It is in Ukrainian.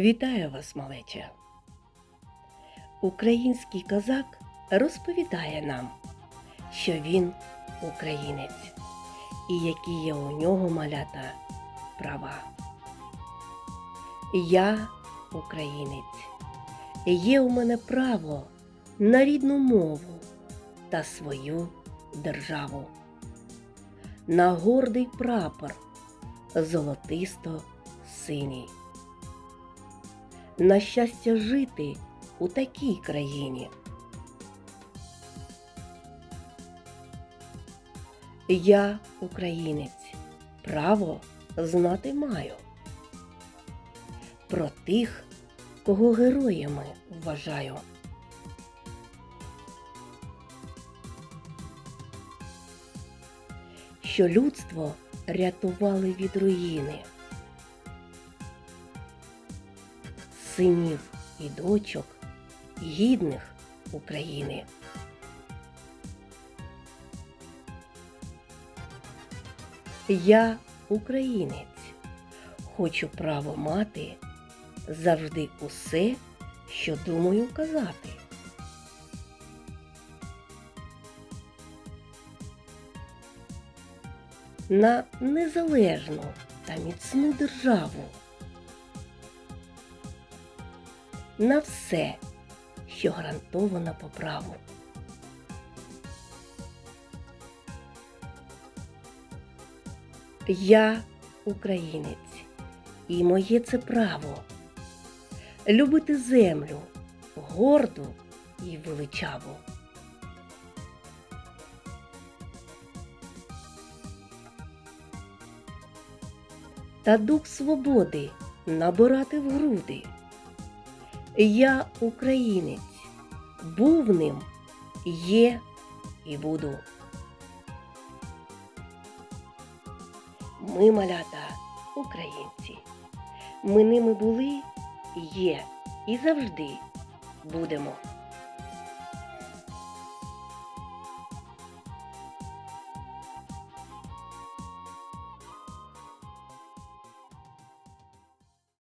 Вітаю вас, малеча! Український козак розповідає нам, що він українець і які є у нього малята права. Я українець. Є у мене право на рідну мову та свою державу, на гордий прапор золотисто-синій на щастя жити у такій країні. Я українець, право знати маю. Про тих, кого героями вважаю. Що людство рятували від руїни. Синів і дочок гідних України. Я українець, хочу право мати завжди усе, що думаю казати. На незалежну та міцну державу. На все, що гарантовано по праву. Я українець, і моє це право любити землю горду і величаву. Та дух свободи набирати в груди. Я українець, був ним, є і буду. Ми малята українці. Ми ними були, є і завжди будемо.